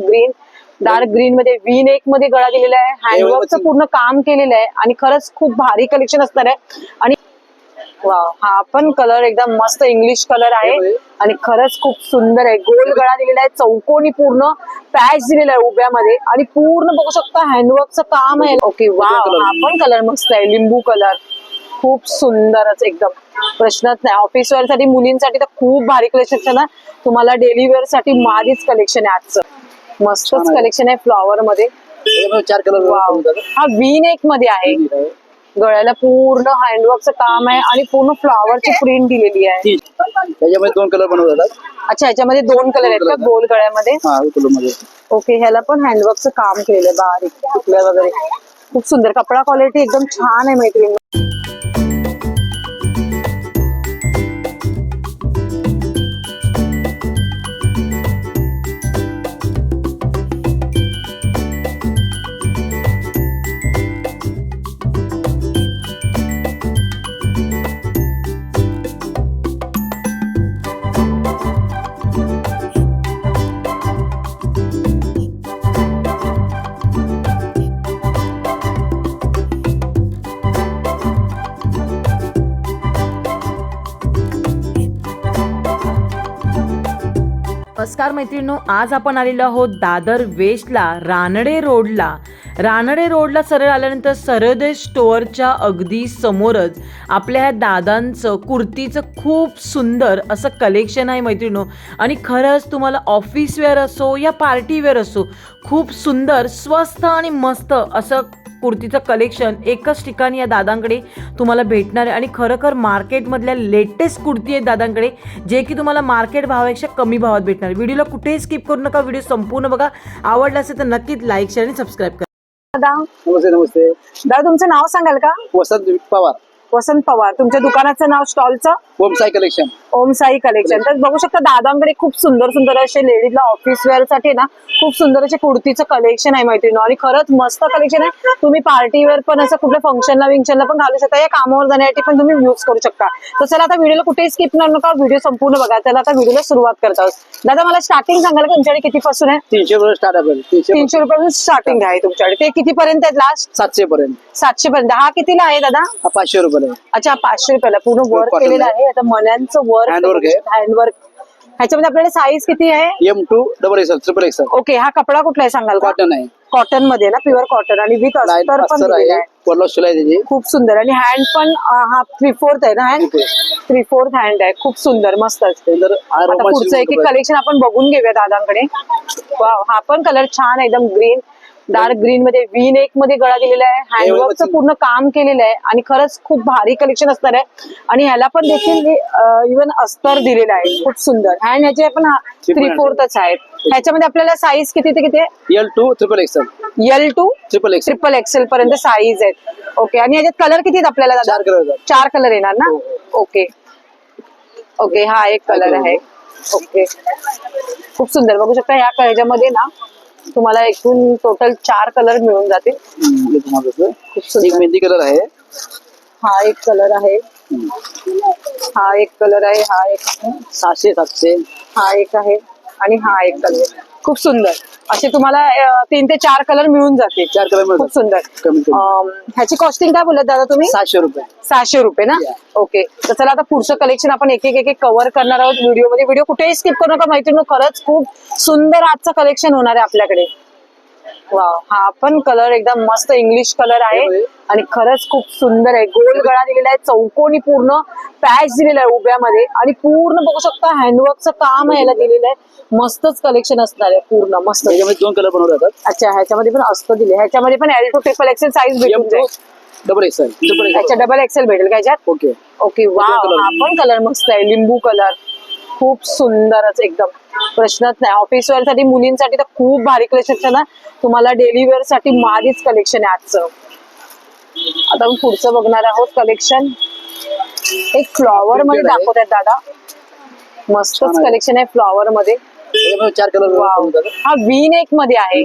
Green dark green मध्ये V नेकमध्ये गळा दिलेला आहे. हँडवर्कचं पूर्ण काम केलेलं आहे आणि खरंच खूप भारी कलेक्शन असणार आहे. आणि वाव हा पण कलर एकदम मस्त इंग्लिश कलर आहे. आणि खरंच खूप सुंदर आहे. गोल गळा दिलेला आहे. चौकोनी पूर्ण पॅच दिलेला आहे उभ्यामध्ये. आणि पूर्ण बघू शकता हँडवर्कचं काम आहे. ओके वाव हा पण कलर मस्त आहे. लिंबू कलर खूप सुंदरच एकदम. प्रश्नच नाही. ऑफिस वेअरसाठी मुलींसाठी तर खूप भारी कलेक्शन आहे तुम्हाला डेली वेअरसाठी भारीच कलेक्शन आहे आजचं. मस्तच कलेक्शन आहे. फ्लॉवर मध्ये. चार कलर हा व्ही नेकमध्ये आहे. गळ्याला पूर्ण हँडवर्कचं काम आहे आणि पूर्ण फ्लॉवरची प्रिंट दिलेली आहे. त्याच्यामध्ये दोन कलर बनवले जातात अच्छा ह्याच्यामध्ये दोन कलर आहेत का? गोल गळ्यामध्ये? हा ओके ह्याला पण हँडवर्कचं काम केलेलं आहे बारीक. तुकड्या वगैरे. खूप सुंदर. कपडा क्वालिटी एकदम छान आहे मैत्रीण. नमस्कार मैत्रिणींनो आज आपण आलेलो आहोत दादर वेस्टला रानडे रोडला. रानडे रोडला सरळ आल्यानंतर सरदे स्टोअरच्या अगदी समोरच आपल्या ह्या दादांचं कुर्तीचं खूप सुंदर असं कलेक्शन आहे मैत्रिणींनो. आणि खरंच तुम्हाला ऑफिस वेअर असो या पार्टी वेअर असो खूप सुंदर स्वस्त आणि मस्त असं कुर्तीचं कलेक्शन एकच ठिकाणी या दादांकडे तुम्हाला भेटणार आहे. आणि खरोखर मार्केटमधल्या लेटेस्ट कुर्ती आहेत दादांकडे जे की तुम्हाला मार्केट भावापेक्षा कमी भावात भेटणार. व्हिडिओला कुठेही स्किप करू नका. व्हिडिओ संपूर्ण बघा. आवडला असेल तर नक्कीच लाईक शेअर आणि सबस्क्राईब करा. दादा. नमस्ते नमस्ते. दादा तुमचं नाव सांगाल का? वसंत पवार. वसंत पवार. तुमच्या दुकानाचं नाव स्टॉलचं? Home Sai collection. Om Sai collection. तर बघू शकता दादांकडे खूप सुंदर सुंदर असे लेडीजला ऑफिस वेअरसाठी ना खूप सुंदर असे कुर्तीचं कलेक्शन आहे मैत्रिणी आणि खरंच मस्त कलेक्शन आहे. तुम्ही पार्टी वेअर पण असं कुठल्या फंक्शनला विंक्शनला पण घालू शकता. या कामावर जाण्यासाठी पण तुम्ही यूज करू शकता. तर चला आता व्हिडिओला कुठेही स्किप न नका. व्हिडिओ संपूर्ण बघा. चला आता व्हिडिओला सुरुवात करत आहोत. दादा मला स्टार्टिंग सांगाल का? तुमच्याकडे किती पासून आहे? तीनशे रुपये स्टार्ट आहे तीनशे रुपयापासून स्टार्टिंग आहे तुमच्याकडे. ते किती पर्यंत आहेत लास्ट सातशे पर्यंत सातशे पर्यंत हा कितीला आहे दादा? पाचशे रुपये. अच्छा पाचशे रुपयाला पूर्ण वर्क cotton केलेलं आहे. आता मण्यांचं Handwork आहे. वर्क हँडवर्क ह्याच्यामध्ये आपल्याला साईज किती आहे? M two double XL triple XL okay हा कपडा कुठला आहे सांगाल का? कॉटन आहे. कॉटनमध्ये ना प्युअर कॉटन आणि विथ लाइट अस्तर पण अस्तर दिलेलं आहे. आहे. पडलो शिलाई त्याची खूप सुंदर. आणि हँड पण अं, हा थ्री फोर्थ आहे ना हँड. थ्री फोर्थ हँड आहे. खूप सुंदर मस्त असते. हा आता पुढचं एक एक कलेक्शन आपण बघून घेऊया दादांकडे. वाव हा पण कलर छान आहे एकदम ग्रीन डार्क ग्रीन मध्ये व्ही नेकमध्ये गळा दिलेला आहे. हँडवर्कचं पूर्ण काम केलेलं आहे आणि खरंच खूप भारी कलेक्शन असणार आहे. आणि ह्याला पण देखील इव्हन अस्तर दिलेलं आहे. खूप सुंदर. हँड ह्याचे पण थ्री. फोर्थच आहेत. ह्याच्यामध्ये आपल्याला साईज किती ते किती L two triple XL L two triple XL triple XL पर्यंत साईज आहेत. ओके आणि याच्यात कलर किती आहेत आपल्याला? चार कलर आहेत. चार कलर येणार ना? हो, ओके ओके हा एक हा कलर आहे. ओके खूप सुंदर. बघू शकता या ह्याच्यामध्ये ना तुम्हाला एकूण टोटल चार कलर मिळून जातील. एक मेहंदी कलर आहे. हा एक कलर आहे. हा एक कलर आहे हा एक सहाशे सातशे. हा एक आहे आणि हा एक कलर खूप सुंदर. असे तुम्हाला अं, तीन ते चार कलर मिळून जातील. चार कलर खूप सुंदर. कमी कमी. अं, ह्याची कॉस्टिंग काय बोलत दादा तुम्ही? सहाशे रुपये. सहाशे रुपये ना? Yeah. ओके तर चला आता पुढचं कलेक्शन आपण एक एक एक एक कव्हर करणार आहोत व्हिडिओमध्ये व्हिडिओ कुठेही स्किप करू नका मैत्रिणी खरंच खूप सुंदर आजचं कलेक्शन होणार आहे आपल्याकडे. वाव हा पण कलर एकदम मस्त इंग्लिश कलर आहे. आणि खरंच खूप सुंदर आहे. गोल गळा दिलेला आहे चौकोनी पूर्ण पॅच दिलेला आहे उभ्यामध्ये. आणि पूर्ण बघू शकता हँडवर्कचं काम याला दिलेलं आहे. मस्तच कलेक्शन असणार आहे पूर्ण मस्त. दोन कलर बनवले जातात. अच्छा ह्याच्यामध्ये पण असतं दिले. ह्याच्यामध्ये पण L two triple XL size भेटून जाईल. डबल एक्सएल डबल एक्सेल भेटेल का ह्याच्यात? ओके ओके वा. हा पण कलर मस्त आहे. लिंबू कलर खूप सुंदरच एकदम. प्रश्नच नाही. ऑफिस वेअरसाठी मुलींसाठी तर खूप भारी कलेक्शन ना. तुम्हाला डेली वेअरसाठी भारीच कलेक्शन आहे आजचं. आता आपण पुढचं बघणार आहोत कलेक्शन एक फ्लॉवर मध्ये आहे. दाखवत आहेत दादा. मस्तच आहे. कलेक्शन आहे फ्लॉवर मध्ये. हा व्ही नेकमध्ये आहे.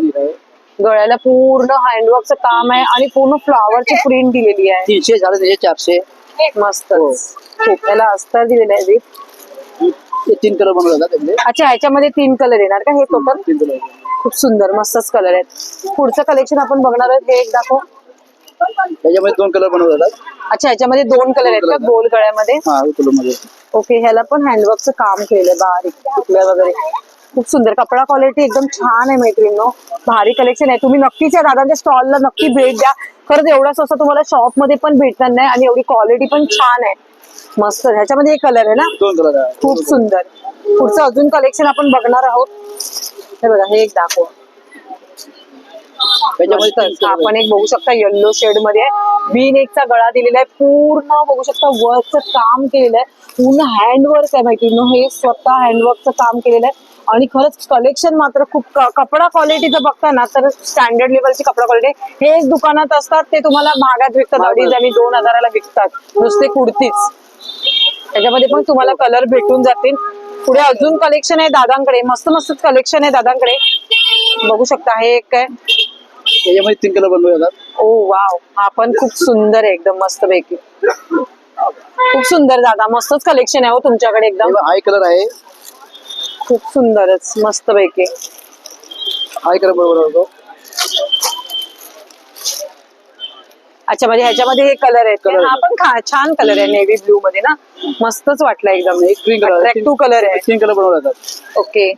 गळ्याला पूर्ण हँडवर्कचं काम आहे आणि पूर्ण फ्लॉवरची प्रिंट दिलेली आहे. तीनशे चारशे. मस्त हो. त्याला अस्तर दिलेलं आहे तीन कलर बनवले जातात अच्छा ह्याच्यामध्ये तीन कलर येणार का? हे टोटल तीन कलर खूप सुंदर मस्तच कलर आहेत. पुढचं कलेक्शन आपण बघणार आहोत. हे एक दाखव. त्याच्यामध्ये दोन कलर बनवले जातात अच्छा ह्याच्यामध्ये दोन कलर आहेत का? गोल गळ्यामध्ये? ओके ह्याला पण हँडवर्कचं काम केलंय बारीक तुकड्या वगैरे. खूप सुंदर कपडा क्वालिटी एकदम छान आहे मैत्रिणींनो. भारी कलेक्शन आहे. तुम्ही नक्कीच या दादांच्या स्टॉलला नक्की भेट द्या. खरंच एवढा स्वस्त तुम्हाला शॉप मध्ये पण भेटणार नाही आणि एवढी क्वालिटी पण छान आहे. मस्त. ह्याच्यामध्ये एक कलर आहे ना? खूप सुंदर. पुढचं अजून कलेक्शन आपण बघणार आहोत. हे बघा हे एक दाखव. आपण एक बघू शकता येल्लो शेडमध्ये बीन एकचा गळा दिलेला आहे. पूर्ण बघू शकता वर्कचं काम केलेलं आहे. पूर्ण हँडवर्क आहे माहिती. ना हे स्वतः हँडवर्कचं काम केलेलं आहे. आणि खरंच कलेक्शन मात्र खूप कपडा क्वालिटीचं बघता ना तर स्टँडर्ड लेवलची कपडा क्वालिटी हे दुकानात असतात ते तुम्हाला महागात विकतात. अडीच आणि दोन हजाराला विकतात. नुसते कुर्तीच त्याच्यामध्ये पण तुम्हाला कलर भेटून जातील. पुढे अजून कलेक्शन आहे दादांकडे. मस्त मस्त कलेक्शन आहे दादांकडे. बघू शकता हे एक त्याच्यामध्ये तीन कलर बनवले जातात ओ वाव. हा पण खूप सुंदर आहे एकदम मस्त पैकी. खूप सुंदर दादा. मस्तच कलेक्शन आहे हो तुमच्याकडे एकदम. हाय कलर आहे. खूप सुंदरच मस्त पैकी. हाय कलर बरोबर होतो अच्छा म्हणजे ह्याच्यामध्ये हे कलर आहेत. हा पण खा- छान कलर आहे नेव्ही ब्लू मध्ये ना. मस्तच वाटलं एकदम. एक ग्रीन कलर अट्रॅक्टिव्ह कलर आहे. तीन कलर बनवले जातात ओके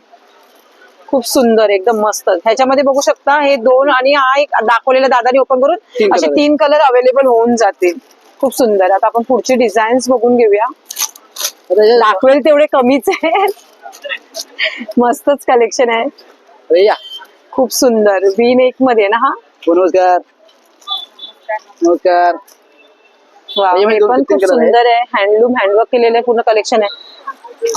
खूप सुंदर एकदम मस्त. ह्याच्यामध्ये बघू शकता हे दोन आणि हा एक दाखवलेला दादानी ओपन तीन करून असे तीन कलर अवेलेबल होऊन जातील. खूप सुंदर. आता आपण पुढची डिझाईन्स बघून घेऊया. आता हे- दाखवेल तेवढे कमीच आहे मस्तच कलेक्शन आहे. खूप सुंदर. वीन एक मध्ये ना हा? नमस्कार. नमस्कार. हे तीन खूप. सुंदर आहे. हँडलूम हँडवर्क केलेलं आहे पूर्ण कलेक्शन आहे.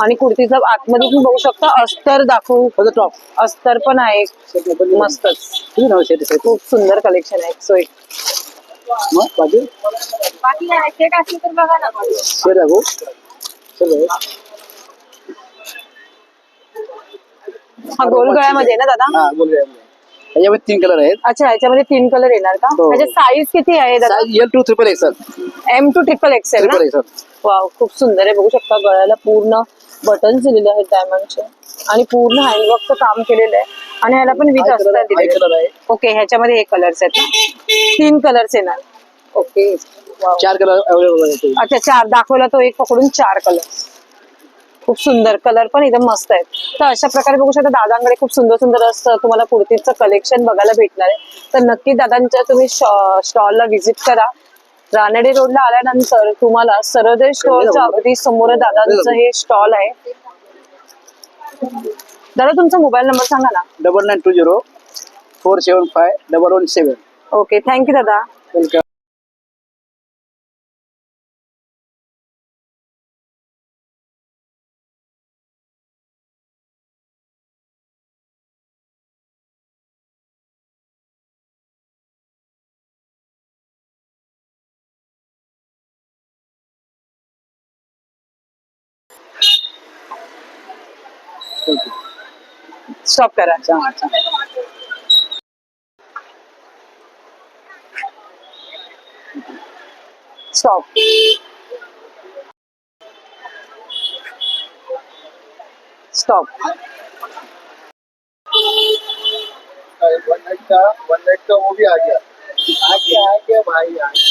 आणि कुर्तीचं आतमध्ये पण बघू शकता अस्तर दाखवू टॉप अस्तर पण आहे. मस्तच. खूप सुंदर कलेक्शन आहे. सो एक मग बाकी? बाकी सेट असले तर बघा ना शेट दाखवू? चल हा गोल गळ्यामध्ये आहे ना दादा? हा याच्यामध्ये तीन कलर आहेत. अच्छा ह्याच्यामध्ये तीन कलर येणार का? हो. त्याचे साईज किती आहे दादा? L two triple XL M two triple XL triple XL wow खूप सुंदर आहे. बघू शकता गळ्याला पूर्ण बटन दिलेले आहेत डायमंडचे आणि पूर्ण हँडवर्कचं काम केलेलं आहे. आणि ह्याला पण विथ असतात कलर आहे. ओके ह्याच्यामध्ये हे कलर्स आहेत ना. तीन कलर्स येणार. Okay wow. चार कलर अवेलेबल आहेत. अच्छा चार. दाखवला तो एक पकडून चार कलर खूप सुंदर कलर पण एकदम मस्त आहेत. तर अशा प्रकारे बघू शकता दादांकडे खूप सुंदर सुंदर असं तुम्हाला कुर्तीचं कलेक्शन बघायला भेटणार आहे. तर नक्की दादांच्या तुम्ही स्टॉलला व्हिजिट करा. रानडे रोडला आल्यानंतर तुम्हाला सरदय स्टोअरच्या अगदी समोर दादांचं हे स्टॉल आहे. दादा तुमचा मोबाईल नंबर सांगा ना. Double nine two zero four seven five double one seven okay thank you दादा. वेलकम स्टॉप करा स्टॉप स्टॉप वन नाइट का वन नाइट का वो भी आ गया। आ गया आ गया भाई आ गया।